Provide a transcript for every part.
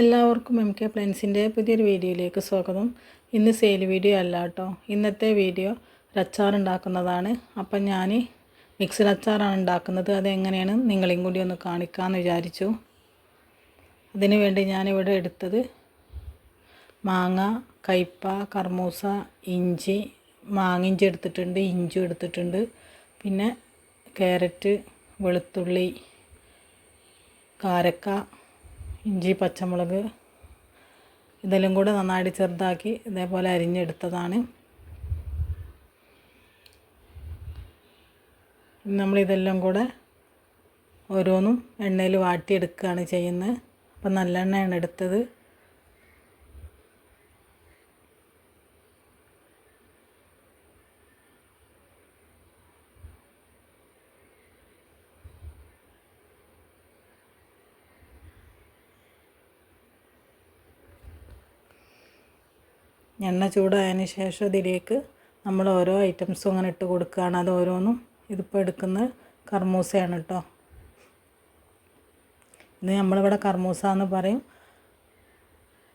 എല്ലാവർക്കും M K പ്ലാൻസിന്റെ പുതിയൊരു വീഡിയോയിലേക്ക് സ്വാഗതം. ഇന്ന് സെയിൽ വീഡിയോ അല്ല കേട്ടോ ഇന്നത്തെ വീഡിയോ അച്ചാർ ഉണ്ടാക്കുന്നതാണ്. അപ്പം ഞാൻ മിക്സഡ് അച്ചാറാണ് ഉണ്ടാക്കുന്നത്. അതെങ്ങനെയാണ് നിങ്ങളെയും കൂടി ഒന്ന് കാണിക്കാമെന്ന് വിചാരിച്ചു. അതിനു വേണ്ടി ഞാനിവിടെ എടുത്തത് മാങ്ങ കയ്പ കർമൂസ ഇഞ്ചി മാങ്ങിഞ്ചി എടുത്തിട്ടുണ്ട് ഇഞ്ചി എടുത്തിട്ടുണ്ട്. പിന്നെ ക്യാരറ്റ് വെളുത്തുള്ളി കാരക്ക ഇഞ്ചി പച്ചമുളക് ഇതെല്ലാം കൂടെ നന്നായിട്ട് ചെറുതാക്കി ഇതേപോലെ അരിഞ്ഞെടുത്തതാണ്. നമ്മളിതെല്ലാം കൂടെ ഓരോന്നും എണ്ണയിൽ വാട്ടിയെടുക്കുകയാണ് ചെയ്യുന്നത്. അപ്പം നല്ലെണ്ണയാണ് എടുത്തത്. എണ്ണ ചൂടായതിന് ശേഷം ഇതിലേക്ക് നമ്മൾ ഓരോ ഐറ്റംസും അങ്ങനെ ഇട്ട് കൊടുക്കുകയാണ്. അത് ഓരോന്നും ഇതിപ്പോൾ എടുക്കുന്ന കർമൂസയാണ് കേട്ടോ. ഇത് നമ്മളിവിടെ കർമൂസ എന്ന് പറയും.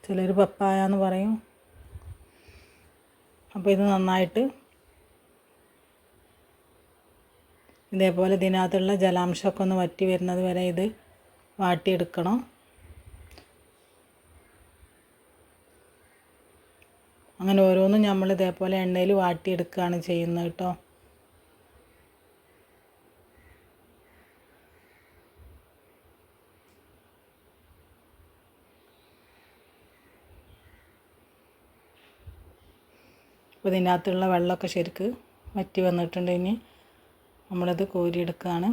ചിലർ പപ്പായ എന്ന് പറയും. അപ്പോൾ ഇത് നന്നായിട്ട് ഇതേപോലെ ഇതിനകത്തുള്ള ജലാംശമൊക്കെ ഒന്ന് വറ്റി വരുന്നത് വരെ ഇത് വാട്ടിയെടുക്കണം. അങ്ങനെ ഓരോന്നും നമ്മൾ ഇതേപോലെ എണ്ണയിൽ വാട്ടിയെടുക്കുകയാണ് ചെയ്യുന്നത് കേട്ടോ. അപ്പോൾ ഇതിനകത്തുള്ള വെള്ളമൊക്കെ ശരിക്ക് വറ്റി വന്നിട്ടുണ്ട് ഇനി നമ്മളത് കോരിയെടുക്കുകയാണ്.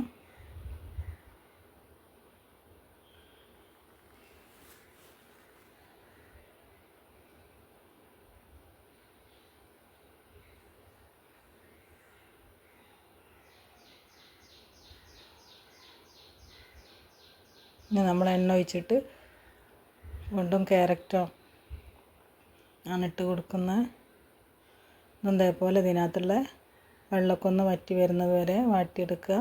ഇനി നമ്മൾ എണ്ണ ഒഴിച്ചിട്ട് വീണ്ടും ക്യാരറ്റോ ആണ് ഇട്ട് കൊടുക്കുന്നത്. ഇതേപോലെ ഇതിനകത്തുള്ള വെള്ളക്കൊന്ന് വറ്റി വരുന്നത് വരെ വാട്ടിയെടുക്കുക.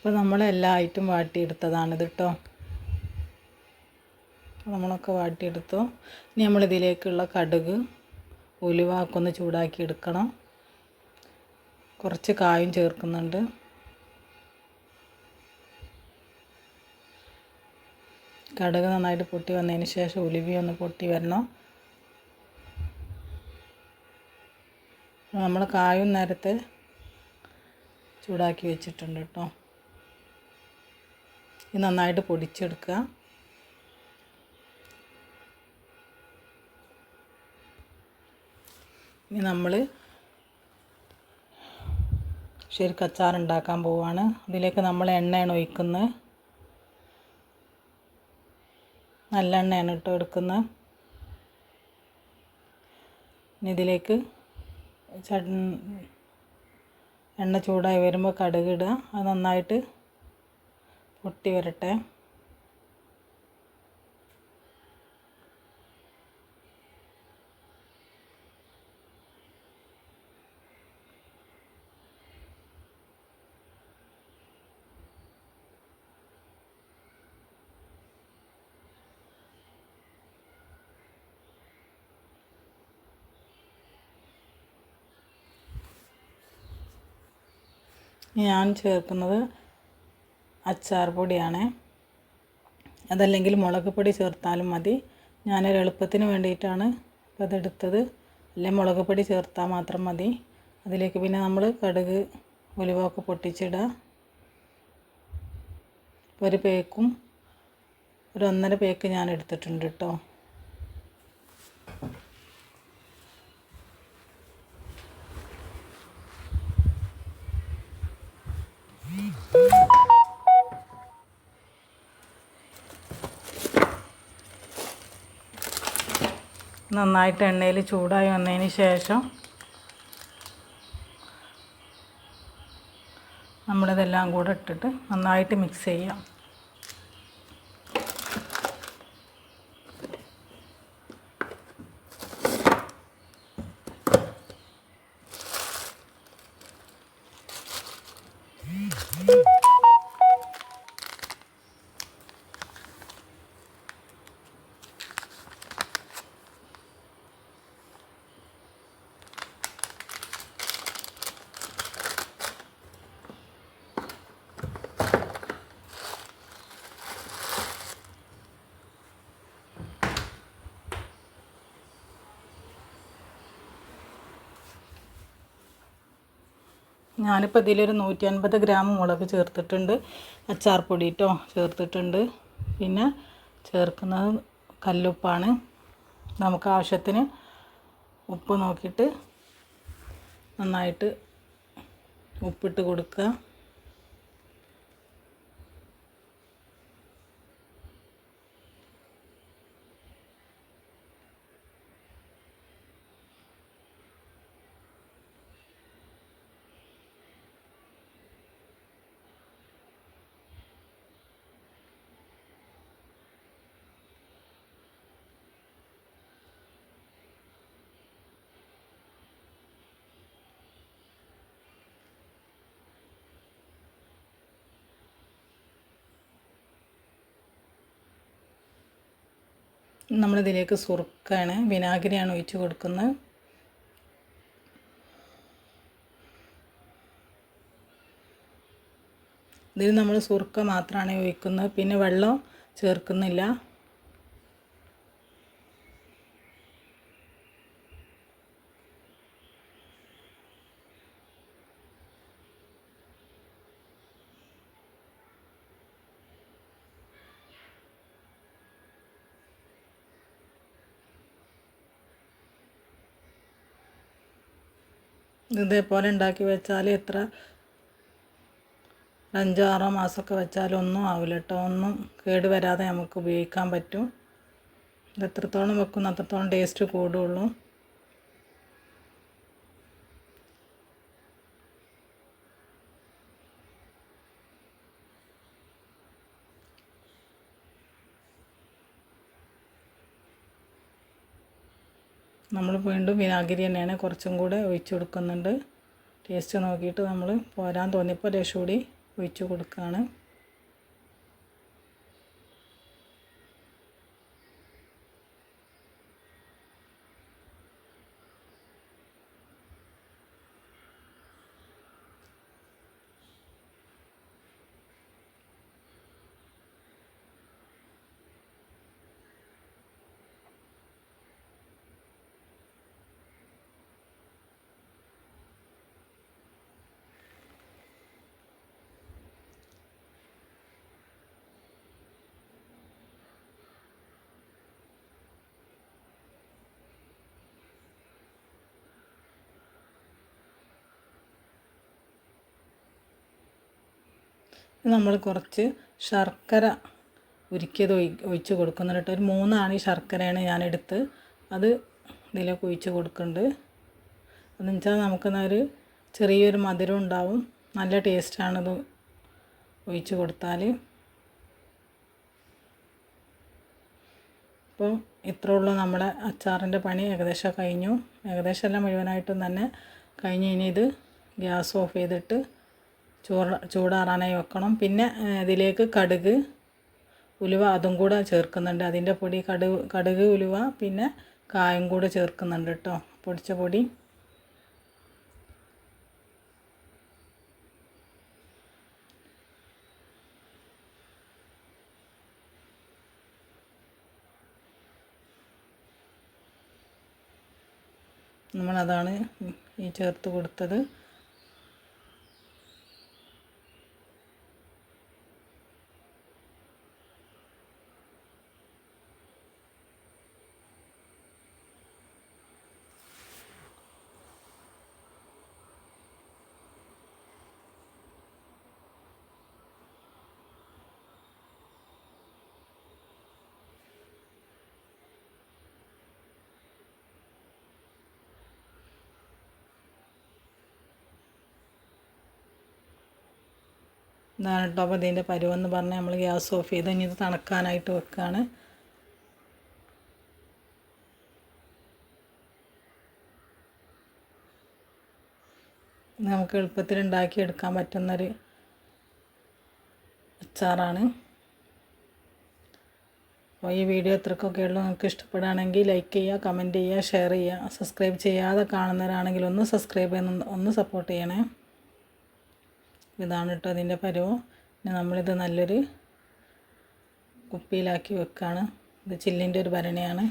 അപ്പോൾ നമ്മൾ എല്ലാ ഐറ്റം വാട്ടിയെടുത്തതാണിത് കേട്ടോ നമ്മളൊക്കെ വാട്ടിയെടുത്തു. ഇനി നമ്മളിതിലേക്കുള്ള കടുക് ഉലുവാക്കൊന്ന് ചൂടാക്കി എടുക്കണം കുറച്ച് കായും ചേർക്കുന്നുണ്ട്. കടുക് നന്നായിട്ട് പൊട്ടി വന്നതിന് ശേഷം ഉലുവി ഒന്ന് പൊട്ടി വരണം. നമ്മൾ കായും നേരത്തെ ചൂടാക്കി വെച്ചിട്ടുണ്ട് കേട്ടോ. ഇത് നന്നായിട്ട് പൊടിച്ചെടുക്കുക. ഇനി നമ്മൾ ശരിക്കും അച്ചാർ ഉണ്ടാക്കാൻ പോവുകയാണ് ഇതിലേക്ക് നമ്മൾ എണ്ണയാണ് ഒഴിക്കുന്നത്. നല്ല എണ്ണയാണ് ഇട്ട് എടുക്കുന്നത്. ഇനി ഇതിലേക്ക് എണ്ണ ചൂടായി വരുമ്പോൾ കടുകിടുക അത് നന്നായിട്ട് പൊട്ടി വരട്ടെ. ഞാൻ ചേർക്കുന്നത് അച്ചാർ പൊടിയാണ്. അതല്ലെങ്കിൽ മുളക് പൊടി ചേർത്താലും മതി. ഞാനൊരു എളുപ്പത്തിന് വേണ്ടിയിട്ടാണ് ഇപ്പോൾ അതെടുത്തത് അല്ലെങ്കിൽ മുളക് പൊടി ചേർത്താൽ മാത്രം മതി. അതിലേക്ക് പിന്നെ നമ്മൾ കടുക് ഉലുവൊക്കെ പൊട്ടിച്ചിടുക ഒരു പേക്കും ഒരു ഒന്നര പേക്ക് ഞാൻ എടുത്തിട്ടുണ്ട് കേട്ടോ. നന്നായിട്ട് എണ്ണയിൽ ചൂടായി വന്നതിന് ശേഷം നമ്മളിതെല്ലാം കൂടെ ഇട്ടിട്ട് നന്നായിട്ട് മിക്സ് ചെയ്യാം. ഞാനിപ്പോൾ ഇതിലൊരു നൂറ്റി അൻപത് ഗ്രാം മുളക് ചേർത്തിട്ടുണ്ട്. അച്ചാർ പൊടി കേട്ടോ ചേർത്തിട്ടുണ്ട്. പിന്നെ ചേർക്കുന്നത് കല്ലുപ്പാണ്. നമുക്ക് ആവശ്യത്തിന് ഉപ്പ് നോക്കിയിട്ട് നന്നായിട്ട് ഉപ്പിട്ട് കൊടുക്കുക. നമ്മളിതിലേക്ക് സുറുക്കാണ്. വിനാഗിരിയാണ് ഒഴിച്ചു കൊടുക്കുന്നത്. ഇതിൽ നമ്മൾ സുറുക്ക മാത്രമാണ് ഒഴിക്കുന്നത്. പിന്നെ വെള്ളം ചേർക്കുന്നില്ല. ഇതേപോലെ ഉണ്ടാക്കി വെച്ചാൽ എത്ര? അഞ്ചോ ആറോ മാസമൊക്കെ വെച്ചാലൊന്നും ആവില്ല കേട്ടോ. ഒന്നും കേട് വരാതെ നമുക്ക് ഉപയോഗിക്കാൻ പറ്റും. ഇത് എത്രത്തോളം വെക്കുന്ന അത്രത്തോളം ടേസ്റ്റ് കൂടുള്ളൂ. നമ്മൾ വീണ്ടും വിനാഗിരി തന്നെയാണ് കുറച്ചും കൂടെ ഒഴിച്ചു കൊടുക്കുന്നുണ്ട്. ടേസ്റ്റ് നോക്കിയിട്ട് നമ്മൾ പോരാൻ തോന്നിയപ്പോൾ രക്ഷ കൂടി ഒഴിച്ച് കൊടുക്കുകയാണ്. നമ്മൾ കുറച്ച് ശർക്കര ഉരുക്കിയത് ഒഴി ഒഴിച്ച് കൊടുക്കുന്നുണ്ട് ഒരു മൂന്നാണി ശർക്കരയാണ് ഞാനെടുത്ത്. അത് ഇതിലേക്ക് ഒഴിച്ച് കൊടുക്കുന്നുണ്ട്. എന്ന് വെച്ചാൽ നമുക്ക് ഒരു ചെറിയൊരു മധുരം ഉണ്ടാവും. നല്ല ടേസ്റ്റാണിത് ഒഴിച്ച് കൊടുത്താൽ. അപ്പോൾ ഇത്രേ ഉള്ളൂ നമ്മുടെ അച്ചാറിന്റെ പണി. ഏകദേശം കഴിഞ്ഞു. ഏകദേശം എല്ലാം മുഴുവനായിട്ടും തന്നെ കഴിഞ്ഞ് ഇനി ഇത് ഗ്യാസ് ഓഫ് ചെയ്തിട്ട് ചൂട് ചൂടാറാനായി വെക്കണം. പിന്നെ ഇതിലേക്ക് കടുക് ഉലുവ അതും കൂടെ ചേർക്കുന്നുണ്ട്. അതിന്റെ പൊടി കടുക് കടുക് ഉലുവ പിന്നെ കായം കൂടെ ചേർക്കുന്നുണ്ട് കേട്ടോ പൊടിച്ച പൊടി. നമ്മളതാണ് ഈ ചേർത്ത് കൊടുത്തത്. ഇതാണ് കേട്ടോ. അപ്പോൾ ഇതിന്റെ പരുവെന്ന് പറഞ്ഞാൽ നമ്മൾ ഗ്യാസ് ഓഫ് ചെയ്ത് ഇനി ഇത് തണുക്കാനായിട്ട് വെക്കുകയാണ് നമുക്ക് എളുപ്പത്തിൽ ഉണ്ടാക്കിയെടുക്കാൻ പറ്റുന്നൊരു അച്ചാറാണ്. അപ്പോൾ ഈ വീഡിയോ ഇത്രക്കൊക്കെ ഉള്ളൂ. നിങ്ങൾക്ക് ഇഷ്ടപ്പെടുകയാണെങ്കിൽ ലൈക്ക് ചെയ്യുക കമന്റ് ചെയ്യുക ഷെയർ ചെയ്യുക സബ്സ്ക്രൈബ് ചെയ്യാതെ കാണുന്നവരാണെങ്കിൽ ഒന്ന് സബ്സ്ക്രൈബ് ചെയ്യുന്ന ഒന്ന് സപ്പോർട്ട് ചെയ്യണേ. ഇതാണ് കേട്ടോ അതിന്റെ പരവും. പിന്നെ നമ്മളിത് നല്ലൊരു കുപ്പിയിലാക്കി വെക്കുകയാണ് ഇത് ചില്ലിന്റെ ഒരു ഭരണിയാണ്.